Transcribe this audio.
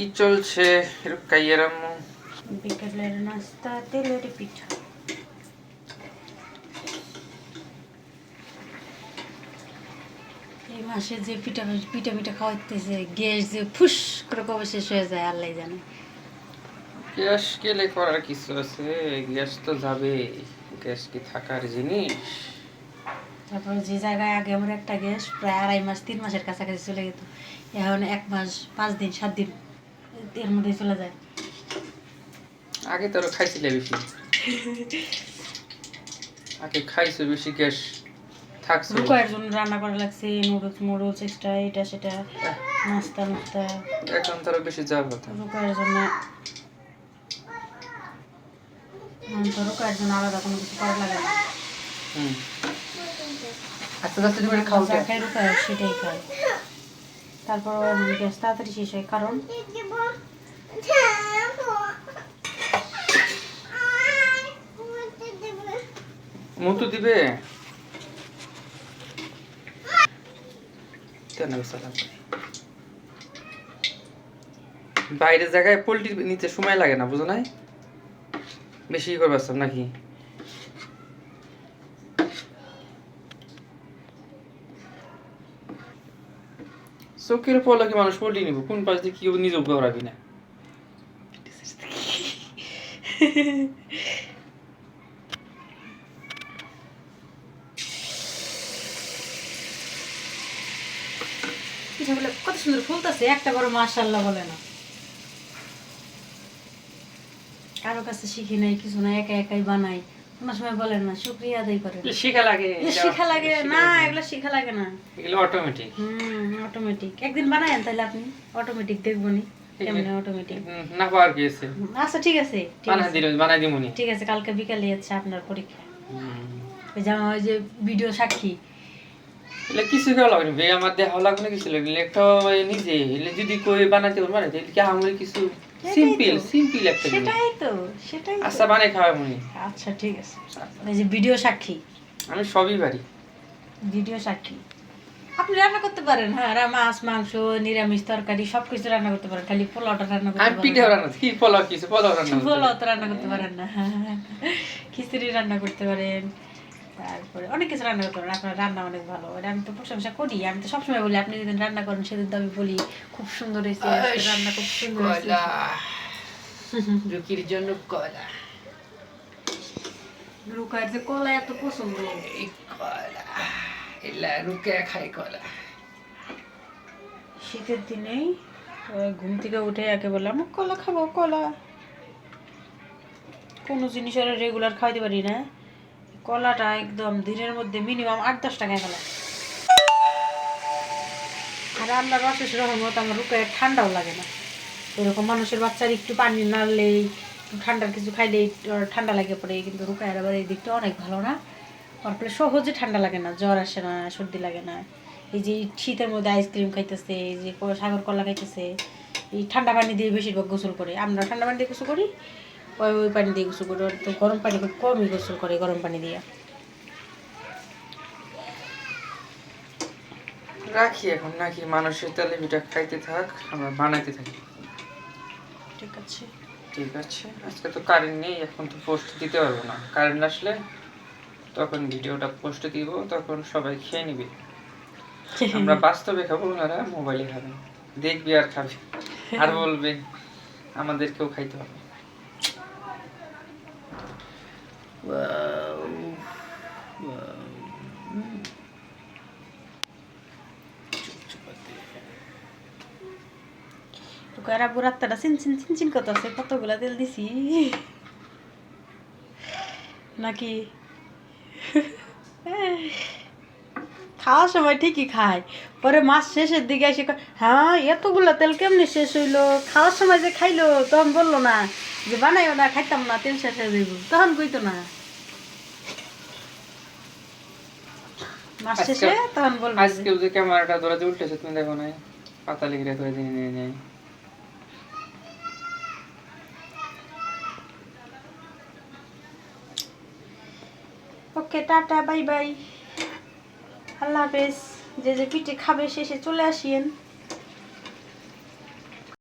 কি চলছে? রুকাইয়ের বিকেলের নাস্তা তেলের পিঠা। এই মাসে যে পিঠা পিঠা পিঠা খাওয়াইতেছে গ্যাস যে ফুস করে কবে শেষ হয়ে যায় আল্লাহ জানে। গ্যাস গেলে করার কিছু আছে গ্যাস তো যাবে। গ্যাস কি থাকার জিনিস? তারপর যে জায়গায় আগে আমার একটা গ্যাস প্রায় আড়াই মাস তিন মাসের কাছাকাছি চলে যেত এখন এক মাস পাঁচ দিন সাত দিন। এর মধ্যে চলে যায়। আগে তো খাইছিলে বেশি। আগে খাইছো বেশি গ্যাস থাকছে। রুকয়ের জন্য রান্না করা লাগছে নুডলস মুডলস এক্সট্রা এটা সেটা নাস্তা নাস্তা। এখন তো আরও বেশি যাওয়ার কথা রুকয়ের জন্য এখন তো রুকয়ের জন্য আলাদা কোনো কিছু করা লাগে না। হুম। আস্তে আস্তে তুমি খাও যা খাই। তারপর গ্যাস তাড়াতাড়ি শেষ হয়, কারণ মুতু দিবে? বাইরের জায়গায় পোলট্রি নিতে সময় লাগে না, বুঝো নাই? বেশি সব নাকি? চোখের পলকে মানুষ পোলট্রি নিব। কোন পাশ দিয়ে কি নিজে উপহারাবি না। কত সুন্দর ফুলতেছে, একটা বড় মাশাল্লাহ বলে না। কারও কাছে শিখি নাই, কিছু না একা একাই বানাই। কোনো সময় বলেন না শুক্রিয়া আদায় করেন। শিখা লাগে শিখা লাগে না এগুলো শিখা লাগে না। এগুলো অটোমেটিক হুম অটোমেটিক একদিন বানায়েন তাহলে আপনি অটোমেটিক দেখবনি কেমনে অটোমেটিক না পাওয়ার কি আছে আচ্ছা ঠিক আছে ঠিক বানাই আছে বানাই দিমুনি। ঠিক আছে কালকে বিকালে আপনার পরীক্ষা। ওই যে ভিডিও সাক্ষী এলে কিছু কেউ লাগে বে আমার দেহ লাগবে কিছু লাগবে একটা নিজে এলে যদি কই বানাতে পারবে না তাহলে কি আমার কিছু? সিম্পল সিম্পল একটা সেটাই তো সেটাই আচ্ছা বানাই খাওয়া মনি আচ্ছা ঠিক আছে। এই যে ভিডিও সাক্ষী। আমি সবই পারি। ভিডিও সাক্ষী। আপনি রান্না করতে পারেন হ্যাঁ রা- মাছ মাংস নিরামিষ তরকারি সব কিছু রান্না করতে পারেন। খালি পোলাওটা রান্না করতে পারেন পিঠে রান্না কি পোলাও কিছু? পোলাও রান্না। পোলাও তো রান্না করতে পারেন না। খিচুড়ি রান্না করতে পারেন। তারপরে অনেক কিছু রান্না করতে পারেন আপনার রান্না অনেক ভালো। এটা আমি তো প্রশংসা করি আমি তো সবসময় বলি আপনি যেদিন রান্না করেন সেদিন তো আমি বলি খুব সুন্দর হয়েছে রান্না খুব সুন্দর হয়েছে। রুকির জন্য কলা রুকার যে কলা এত পছন্দ। এই কলা এলা রুকে খাই কলা শীতের দিনেই ঘুম থেকে উঠে একে বললাম কলা খাব কলা। কোনো জিনিস ওরা রেগুলার খাওয়াতে পারি না। কলাটা একদম দিনের মধ্যে মিনিমাম আট, দশ টাকায় ফেলা। আর আল্লাহর অশেষ রহমত, আমার রুকে ঠান্ডাও লাগে না। এরকম মানুষের বাচ্চার একটু পানি নাড়লেই একটু ঠান্ডার কিছু খাইলেই ঠান্ডা লাগে পড়ে, কিন্তু রুকায়ের আবার এই দিকটা অনেক ভালো না। ওর ফলে সহজে ঠান্ডা লাগে না, জ্বর আসে না, সর্দি লাগে না। এই যে শীতের মধ্যে আইসক্রিম খাইতেছে, এই যে সাগর কলা খাইতেছে, এই ঠান্ডা পানি দিয়ে বেশিরভাগ গোসল করে। আমরা ঠান্ডা পানি দিয়ে গোসল করি ওই ওই পানি দিয়ে গোসল করি তো গরম পানি খুব কমই গোসল করে গরম পানি দিয়ে। রাখি এখন নাকি মানুষের তেলে পিঠা খাইতে থাক আমরা বানাইতে থাকি। ঠিক আছে। ঠিক আছে আজকে তো কারেন্ট নেই এখন তো পোস্ট দিতে পারব না। কারেন্ট আসলে তখন ভিডিওটা পোস্ট দিব তখন সবাই খেয়ে নিবে। আমরা বাস্তবে খাব ওনারা মোবাইলে খাবে। দেখবি আর খাবে। আর বলবে আমাদেরকেও খাইতে হবে। Wow. Wow. রুকায়ের আব্বু রাত্তাটা চিন চিন চিন চিন কত আছে কতগুলা তেল দিছি নাকি খাওয়ার সময় ঠিকই খায় পরে মাস শেষের দিকে এসে হ্যাঁ এতগুলা তেল কেমনি শেষ হইল খাওয়ার সময় যে খাইলো তখন বলল না যে বানাইও না খাইতাম না তেল শেষ হয়ে যাইব তখন কইতো না মাস শেষে তখন বলব আজকেও যে ক্যামেরাটা ধরে উল্টেছে তুমি দেখো না পাতা লিখে করে দিন নিয়ে নেয়। Okay tata bye bye. আল্লাহ হাফেজ। যে যে পিঠে খাবে শেষে চলে আসিয়েন।